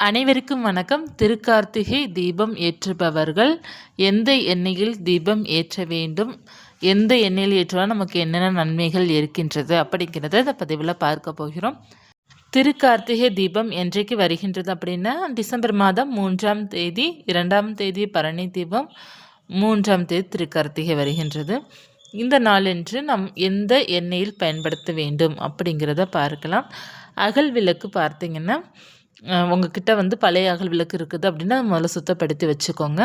அனைவருக்கும் வணக்கம். திருக்கார்த்திகை தீபம் ஏற்றுபவர்கள். எந்த எண்ணெயில் தீபம் ஏற்ற வேண்டும்? எந்த எண்ணெயில் ஏற்றுவால் நமக்கு என்னென்ன நன்மைகள் இருக்கின்றது அப்படிங்கிறத இந்த பதிவில் பார்க்க போகிறோம். திருக்கார்த்திகை தீபம் என்றைக்கு வருகின்றது அப்படின்னா டிசம்பர் மாதம் மூன்றாம் தேதி இரண்டாம் தேதி பரணி தீபம் மூன்றாம் தேதி திருக்கார்த்திகை வருகின்றது. இந்த நாளன்று நம் எந்த எண்ணெயில் பயன்படுத்த வேண்டும் அப்படிங்கிறத பார்க்கலாம். அகல் விளக்கு பார்த்திங்கன்னா உங்ககிட்ட வந்து பழைய அகல் விளக்கு இருக்குது அப்படின்னா முதல்ல சுத்தப்படுத்தி வச்சுக்கோங்க.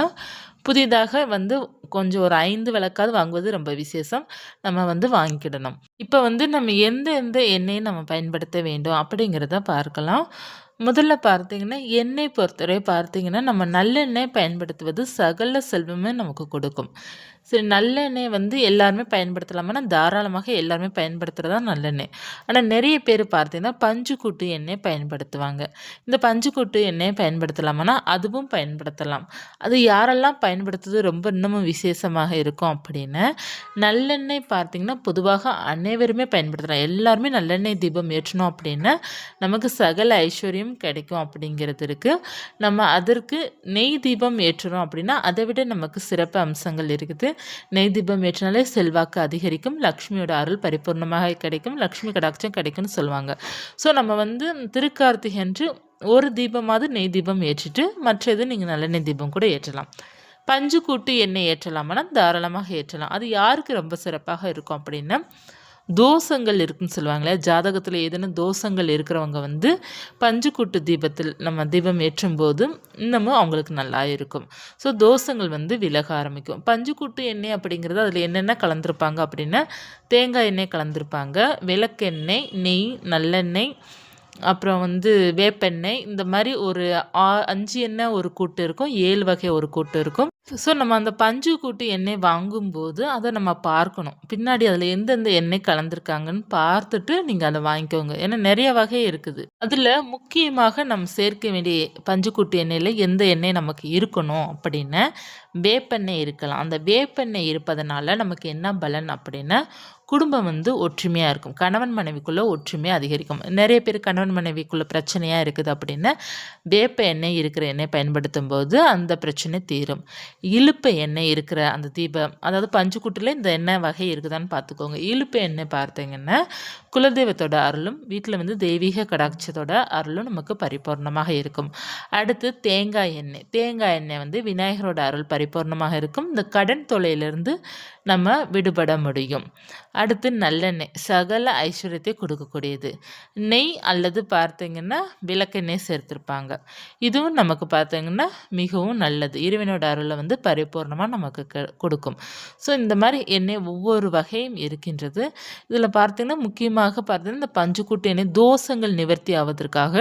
புதிதாக வந்து கொஞ்சம் ஒரு ஐந்து விளக்காவது வாங்குவது ரொம்ப விசேஷம். நம்ம வந்து வாங்கிக்கிடணும். இப்போ வந்து நம்ம எந்த எந்த எண்ணெயை நம்ம பயன்படுத்த வேண்டும் அப்படிங்கிறத பார்க்கலாம். முதல்ல பார்த்தீங்கன்னா எண்ணெய் பொறுத்தவரை பார்த்தீங்கன்னா நம்ம நல்லெண்ணெய் பயன்படுத்துவது சகல செல்வமே நமக்கு கொடுக்கும். சரி நல்லெண்ணெய் வந்து எல்லாருமே பயன்படுத்தலாமான்னா தாராளமாக எல்லாருமே பயன்படுத்துகிறது தான் நல்லெண்ணெய். ஆனால் நிறைய பேர் பார்த்தீங்கன்னா பஞ்சுக்கூட்டு எண்ணெய் பயன்படுத்துவாங்க. இந்த பஞ்சுக்கூட்டு எண்ணெய் பயன்படுத்தலாமான்னா அதுவும் பயன்படுத்தலாம். அது யாரெல்லாம் பயன்படுத்துறது ரொம்ப இன்னமும் விசேஷமாக இருக்கும் அப்படின்னு. நல்லெண்ணெய் பார்த்திங்கன்னா பொதுவாக அனைவருமே பயன்படுத்தலாம். எல்லாருமே நல்லெண்ணெய் தீபம் ஏற்றணும் அப்படின்னா நமக்கு சகல ஐஸ்வர்யம் கிடைக்கும் அப்படிங்கிறது இருக்குது நம்ம அதற்கு நெய் தீபம் ஏற்றுறோம் அப்படின்னா அதை விட நமக்கு சிறப்பு அம்சங்கள் இருக்குது. நெய் தீபம் ஏற்றினாலே செல்வாக்கு அதிகரிக்கும் லக்ஷ்மியோட அருள் பரிபூர்ணமாக கிடைக்கும் லக்ஷ்மி கடாட்சம் கிடைக்கும்னு சொல்லுவாங்க. ஸோ நம்ம வந்து திருக்கார்த்திகை அன்று ஒரு தீபமாவது நெய் தீபம் ஏற்றிட்டு மற்றது நீங்கள் நல்லெண்ணெய் தீபம் கூட ஏற்றலாம். பஞ்சு கூட்டு எண்ணெய் ஏற்றலாம்னா தாராளமாக ஏற்றலாம். அது யாருக்கு ரொம்ப சிறப்பாக இருக்கும் அப்படின்னா தோஷங்கள் இருக்குன்னு சொல்லுவாங்களே ஜாதகத்தில் ஏதேனும் தோஷங்கள் இருக்கிறவங்க வந்து பஞ்சுக்கூட்டு தீபத்தில் நம்ம தீபம் ஏற்றும் போது இன்னமும் அவங்களுக்கு நல்லா இருக்கும். ஸோ தோஷங்கள் வந்து விலக ஆரம்பிக்கும். பஞ்சுக்கூட்டு எண்ணெய் அப்படிங்கிறது அதில் என்னென்ன கலந்துருப்பாங்க அப்படின்னா தேங்காய் எண்ணெய் கலந்துருப்பாங்க விளக்கெண்ணெய் நெய் நல்லெண்ணெய் அப்புறம் வந்து வேப்பெண்ணெய் இந்த மாதிரி ஒரு ஆ அஞ்சு எண்ணெய் ஒரு கூட்டு இருக்கும் ஏழு வகை ஒரு கூட்டு இருக்கும். ஸோ நம்ம அந்த பஞ்சு கூட்டு எண்ணெய் வாங்கும்போது அதை நம்ம பார்க்கணும். பின்னாடி அதில் எந்தெந்த எண்ணெய் கலந்துருக்காங்கன்னு பார்த்துட்டு நீங்கள் அதை வாங்கிக்கோங்க. ஏன்னா நிறைய வகை இருக்குது. அதில் முக்கியமாக நம்ம சேர்க்க வேண்டிய பஞ்சு கூட்டு எண்ணெயில் எந்த எண்ணெய் நமக்கு இருக்கணும் அப்படின்னு வேப்பெண்ணெய் இருக்கலாம். அந்த வேப்பெண்ணெய் இருப்பதனால நமக்கு என்ன பலன் அப்படின்னா குடும்பம் வந்து ஒற்றுமையாக இருக்கும். கணவன் மனைவிக்குள்ளே ஒற்றுமையாக அதிகரிக்கும். நிறைய பேர் கணவன் மனைவிக்குள்ளே பிரச்சனையாக இருக்குது அப்படின்னா வேப்ப எண்ணெய் இருக்கிற எண்ணெய் பயன்படுத்தும் போது அந்த பிரச்சனை தீரும். இழுப்பு எண்ணெய் இருக்கிற அந்த தீபம் அதாவது பஞ்சுக்குட்டில் இந்த எண்ணெய் வகை இருக்குதான்னு பார்த்துக்கோங்க. இழுப்பு எண்ணெய் பார்த்தீங்கன்னா குலதெய்வத்தோட அருளும் வீட்டில் வந்து தெய்வீக கடாட்சத்தோட அருளும் நமக்கு பரிபூர்ணமாக இருக்கும். அடுத்து தேங்காய் எண்ணெய். தேங்காய் எண்ணெய் வந்து விநாயகரோட அருள் பரிபூர்ணமாக இருக்கும். இந்த கடன் தொலையிலிருந்து நம்ம விடுபட முடியும். அடுத்து நல்லெண்ணெய் சகல ஐஸ்வர்யத்தை கொடுக்கக்கூடியது. நெய் அல்லது பார்த்தீங்கன்னா விளக்கெண்ணெய் சேர்த்துருப்பாங்க. இதுவும் நமக்கு பார்த்தீங்கன்னா மிகவும் நல்லது. இறைவனோட அருளை வந்து பரிபூர்ணமாக நமக்கு க கொடுக்கும். ஸோ இந்த மாதிரி எண்ணெய் ஒவ்வொரு வகையும் இருக்கின்றது. இதில் பார்த்தீங்கன்னா முக்கியமாக பார்த்தீங்கன்னா இந்த பஞ்சுக்கூட்டு எண்ணெய் தோஷங்கள் நிவர்த்தி ஆவதற்காக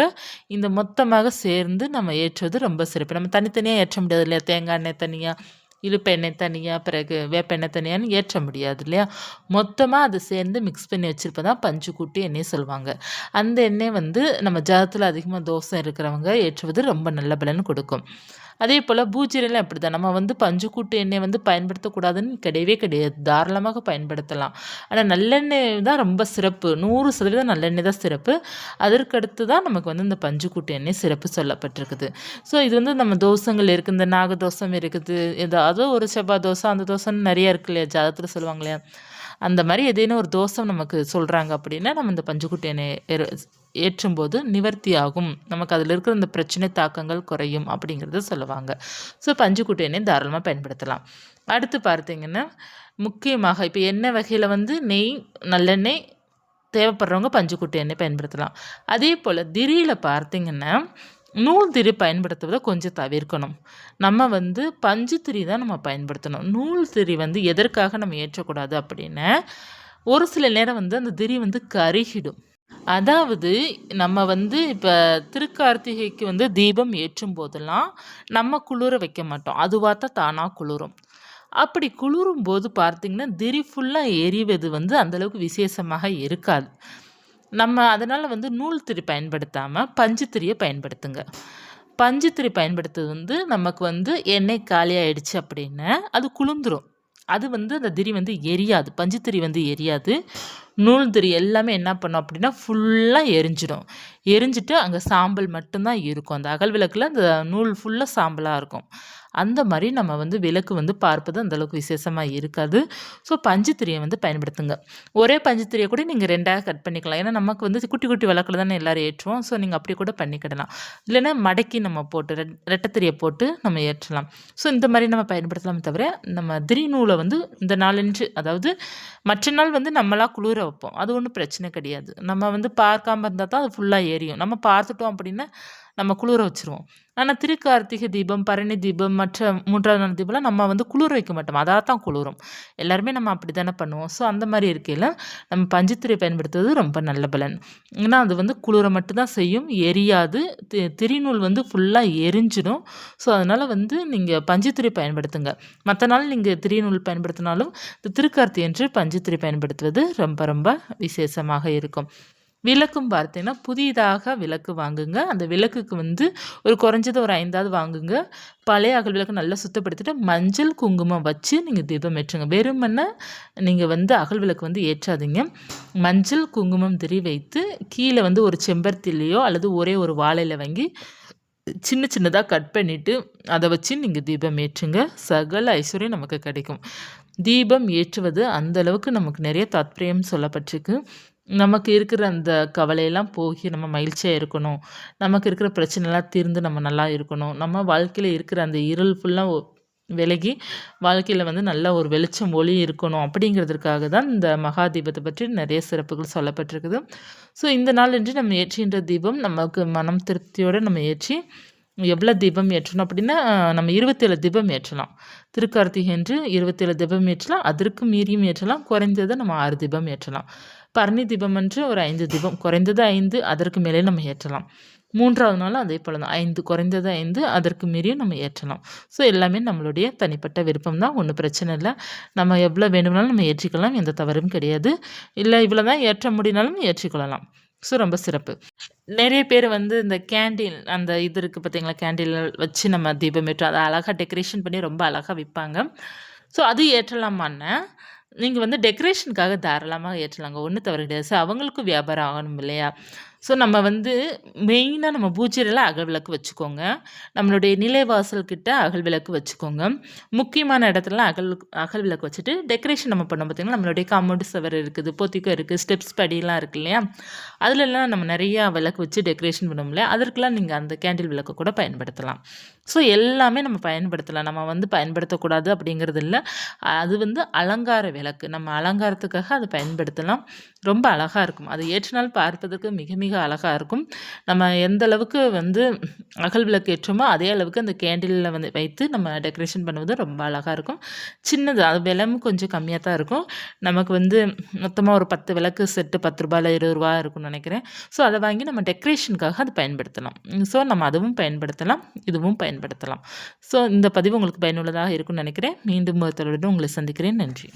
இந்த மொத்தமாக சேர்ந்து நம்ம ஏற்றுவது ரொம்ப சிறப்பு. நம்ம தனித்தனியாக ஏற்ற முடியாது இல்லையா? தேங்காய் எண்ணெய் தனியாக இழுப்பெண்ணெய் தனியாக பிறகு வேப்பெண்ணெய் தனியான்னு ஏற்ற முடியாது இல்லையா? மொத்தமாக அது சேர்ந்து மிக்ஸ் பண்ணி வச்சுருப்பதான் பஞ்சு கூட்டி எண்ணெய் சொல்லுவாங்க. அந்த எண்ணெய் வந்து நம்ம ஜாதத்தில் அதிகமாக தோசை இருக்கிறவங்க ஏற்றுவது ரொம்ப நல்ல பலன் கொடுக்கும். அதே போல் பூஜைலாம் அப்படி தான் நம்ம வந்து பஞ்சுக்கூட்டு எண்ணெய் வந்து பயன்படுத்தக்கூடாதுன்னு கிடையவே கிடையாது. தாராளமாக பயன்படுத்தலாம். ஆனால் நல்லெண்ணெய் தான் ரொம்ப சிறப்பு. நூறு சதவீதம் நல்லெண்ணெய் தான் சிறப்பு. அதற்கடுத்து தான் நமக்கு வந்து இந்த பஞ்சுக்கூட்டு எண்ணெய் சிறப்பு சொல்லப்பட்டிருக்குது. ஸோ இது வந்து நம்ம தோசங்கள் இருக்குது இந்த நாகதோஷம் இருக்குது. ஏதாவது ஒரு செவ்வாய் தோசை அந்த தோசைன்னு நிறைய இருக்கு இல்லையா? ஜாதகத்தில் சொல்லுவாங்க இல்லையா? அந்த மாதிரி ஏதேனும் ஒரு தோஷம் நமக்கு சொல்கிறாங்க அப்படின்னா நம்ம இந்த பஞ்சுக்குட்டி எண்ணெய் ஏற்றும்போது நிவர்த்தி ஆகும். நமக்கு அதில் இருக்கிற இந்த பிரச்சனை தாக்கங்கள் குறையும் அப்படிங்கிறத சொல்லுவாங்க. ஸோ பஞ்சுக்குட்டி எண்ணெய் தாராளமாக பயன்படுத்தலாம். அடுத்து பார்த்தீங்கன்னா முக்கியமாக இப்போ எண்ணெய் வகையில் வந்து நெய் நல்லெண்ணெய் தேவைப்படுறவங்க பஞ்சுக்குட்டி எண்ணெய் பயன்படுத்தலாம். அதே போல் திரியில் பார்த்தீங்கன்னா நூல் திரி பயன்படுத்துவதை கொஞ்சம் தவிர்க்கணும். நம்ம வந்து பஞ்சு திரி தான் நம்ம பயன்படுத்தணும். நூல் திரி வந்து எதற்காக நம்ம ஏற்றக்கூடாது அப்படின்னு ஒரு சில நேரம் வந்து அந்த திரி வந்து கருகிடும். அதாவது நம்ம வந்து இப்போ திருக்கார்த்திகைக்கு வந்து தீபம் ஏற்றும் போதெல்லாம் நம்ம குளிர வைக்க மாட்டோம். அதுவாக தான் தானாக குளிரும். அப்படி குளிரும் போது பார்த்திங்கன்னா திரி ஃபுல்லாக எரிவது வந்து அந்தளவுக்கு விசேஷமாக இருக்காது. நம்ம அதனால் வந்து நூல் திரி பயன்படுத்தாமல் பஞ்சுத்திரியை பயன்படுத்துங்க. பஞ்சுத்திரி பயன்படுத்துறது வந்து நமக்கு வந்து எண்ணெய் காலியாகிடுச்சு அப்படின்னா அது குளிந்துரும் அது வந்து அந்த திரி வந்து எரியாது. பஞ்சு திரி வந்து எரியாது. நூல் திரி எல்லாமே என்ன பண்ணும் அப்படின்னா ஃபுல்லாக எரிஞ்சிடும் எரிஞ்சிட்டு அங்கே சாம்பல் மட்டும்தான் இருக்கும். அந்த அகல் விளக்கில் அந்த நூல் ஃபுல்லாக சாம்பலாக இருக்கும். அந்த மாதிரி நம்ம வந்து விளக்கு வந்து பார்ப்பது அந்தளவுக்கு விசேஷமாக இருக்காது. ஸோ பஞ்சுத்திரியை வந்து பயன்படுத்துங்க. ஒரே பஞ்சுத்திரியை கூட நீங்கள் ரெண்டாக கட் பண்ணிக்கலாம். ஏன்னா நமக்கு வந்து குட்டி குட்டி விளக்கில் தானே எல்லோரும் ஏற்றுவோம். ஸோ நீங்கள் அப்படி கூட பண்ணிக்கிடலாம். இல்லைன்னா மடக்கி நம்ம போட்டு ரெட் ரெட்டத்திரியை போட்டு நம்ம ஏற்றலாம். ஸோ இந்த மாதிரி நம்ம பயன்படுத்தலாம் தவிர நம்ம திரி நூலை வந்து இந்த நாலஞ்சு அதாவது மற்ற நாள் வந்து நம்மளாக குளிர வைப்போம். அது ஒன்றும் பிரச்சனை கிடையாது. நம்ம வந்து பார்க்காம இருந்தால் தான் அது ஃபுல்லாக ஏறியும் நம்ம பார்த்துட்டோம் அப்படின்னா நம்ம குளிர வச்சுருவோம். ஆனால் திருக்கார்த்திகை தீபம் பரணி தீபம் மற்ற மூன்றாவது நாள் தீபம்லாம் நம்ம வந்து குளிர வைக்க மாட்டோம். அதாக தான் குளிரும். எல்லாருமே நம்ம அப்படி தானே பண்ணுவோம். ஸோ அந்த மாதிரி இருக்கையில் நம்ம பஞ்சுத்திரை பயன்படுத்துவது ரொம்ப நல்ல பலன். ஏன்னா அது வந்து குளிர மட்டும்தான் செய்யும். எரியாது. தி திரிநூல் வந்து ஃபுல்லாக எரிஞ்சிடும். ஸோ அதனால் வந்து நீங்கள் பஞ்சுத்திரை பயன்படுத்துங்க. மற்ற நாள் நீங்கள் திரிநூல் பயன்படுத்தினாலும் இந்த திருக்கார்த்தி என்று பஞ்சுத்திரை பயன்படுத்துவது ரொம்ப ரொம்ப விசேஷமாக இருக்கும். விளக்கும் பார்த்தீங்கன்னா புதிதாக விளக்கு வாங்குங்க. அந்த விளக்குக்கு வந்து ஒரு குறைஞ்சது ஒரு ஐந்தாவது வாங்குங்க. பழைய அகல் விளக்கு நல்லா சுத்தப்படுத்திட்டு மஞ்சள் குங்குமம் வச்சு நீங்கள் தீபம் ஏற்றுங்க. வெறுமனை நீங்கள் வந்து அகல் விளக்கு வந்து ஏற்றாதீங்க. மஞ்சள் குங்குமம் திரி வைத்து கீழே வந்து ஒரு செம்பருத்திலையோ அல்லது ஒரே ஒரு வாழையில் வாங்கி சின்ன சின்னதாக கட் பண்ணிவிட்டு அதை வச்சு நீங்கள் தீபம் ஏற்றுங்க. சகல ஐஸ்வர்யம் நமக்கு கிடைக்கும். தீபம் ஏற்றுவது அந்தளவுக்கு நமக்கு நிறைய தாத்பரியம் சொல்லப்பட்டிருக்கு. நமக்கு இருக்கிற அந்த கவலையெல்லாம் போகி நம்ம மகிழ்ச்சியாக இருக்கணும். நமக்கு இருக்கிற பிரச்சனைலாம் தீர்ந்து நம்ம நல்லா இருக்கணும். நம்ம வாழ்க்கையில் இருக்கிற அந்த இருள் ஃபுல்லாக விலகி வாழ்க்கையில் வந்து நல்ல ஒரு வெளிச்சம் ஒளி இருக்கணும் அப்படிங்கிறதுக்காக தான் இந்த மகா தீபத்தை பற்றி நிறைய சிறப்புகள் சொல்லப்பட்டிருக்குது. ஸோ இந்த நாள் என்று நம்ம ஏற்றுகின்ற தீபம் நமக்கு மனம் திருப்தியோடு நம்ம ஏற்றி எவ்வளோ தீபம் ஏற்றணும் அப்படின்னா நம்ம இருபத்தேழு தீபம் ஏற்றலாம். திருக்கார்த்திகை என்று இருபத்தேழு தீபம் ஏற்றலாம். அதற்கு மீறியும் ஏற்றலாம். குறைந்ததை நம்ம ஆறு தீபம் ஏற்றலாம். பரணி தீபம் என்று ஒரு ஐந்து தீபம். குறைந்தது ஐந்து அதற்கு மேலே நம்ம ஏற்றலாம். மூன்றாவது நாள் அதே போல் தான் ஐந்து குறைந்தது ஐந்து அதற்கு மீறியும் நம்ம ஏற்றலாம். ஸோ எல்லாமே நம்மளுடைய தனிப்பட்ட விருப்பம் தான். ஒன்றும் பிரச்சனை இல்லை. நம்ம எவ்வளோ வேணும்னாலும் நம்ம ஏற்றிக்கலாம். எந்த தவறும் கிடையாது. இல்லை இவ்வளோ தான் ஏற்ற முடியினாலும் ஏற்றிக்கொள்ளலாம். ஸோ ரொம்ப சிறப்பு. நிறைய பேர் வந்து இந்த கேண்டில் அந்த இது இருக்குது பார்த்தீங்களா? கேண்டில் வச்சு நம்ம தீபம் ஏற்றோம் அதை அழகாக டெக்கரேஷன் பண்ணி ரொம்ப அழகாக விற்பாங்க. ஸோ அது ஏற்றலாமான்னு நீங்கள் வந்து டெக்கரேஷனுக்காக தாராளமாக ஏற்றலாங்க. ஒன்றும் தவறு கிடையாது. ஸோ அவங்களுக்கும் வியாபாரம் ஆகணும் இல்லையா? ஸோ நம்ம வந்து மெயினாக நம்ம பூஜையில் அகல் விளக்கு வச்சுக்கோங்க. நம்மளுடைய நிலைவாசல் கிட்ட அகல் விளக்கு வச்சுக்கோங்க. முக்கியமான இடத்துல அகல் அகல் விளக்கு வச்சுட்டு டெக்கரேஷன் நம்ம பண்ணோம் பார்த்திங்கன்னா நம்மளுடைய காம்பவுண்டு சவர் இருக்குது பொத்திக்கம் இருக்குது ஸ்டெப்ஸ் படிலாம் இருக்குது இல்லையா? அதிலெல்லாம் நம்ம நிறையா விளக்கு வச்சு டெக்கரேஷன் பண்ண முடியல அதற்கெல்லாம் நீங்கள் அந்த கேண்டில் விளக்கு கூட பயன்படுத்தலாம். ஸோ எல்லாமே நம்ம பயன்படுத்தலாம். நம்ம வந்து பயன்படுத்தக்கூடாது அப்படிங்கிறது இல்லை அது வந்து அலங்கார விளக்கு. நம்ம அலங்காரத்துக்காக அதை பயன்படுத்தலாம். ரொம்ப அழகாக இருக்கும். அது ஏற்றினால் பார்ப்பதற்கு மிக மிக அழகாக இருக்கும். நம்ம எந்த அளவுக்கு வந்து அகல் விளக்கு ஏற்றோமோ அதே அளவுக்கு அந்த கேண்டிலில் வந்து வைத்து நம்ம டெக்கரேஷன் பண்ணுவது ரொம்ப அழகாக இருக்கும். சின்னது அது விலமும் கொஞ்சம் கம்மியாக தான் இருக்கும். நமக்கு வந்து மொத்தமாக ஒரு பத்து விளக்கு செட்டு பத்து ரூபாயில் இருபது ரூபா இருக்கும்னு நினைக்கிறேன். ஸோ அதை வாங்கி நம்ம டெக்கரேஷனுக்காக அது பயன்படுத்தலாம். ஸோ நம்ம அதுவும் பயன்படுத்தலாம். இதுவும் பயன்படுத்தலாம். ஸோ இந்த பதிவு உங்களுக்கு பயனுள்ளதாக இருக்கும்னு நினைக்கிறேன். மீண்டும் ஒருத்தருடன் உங்களை சந்திக்கிறேன். நன்றி.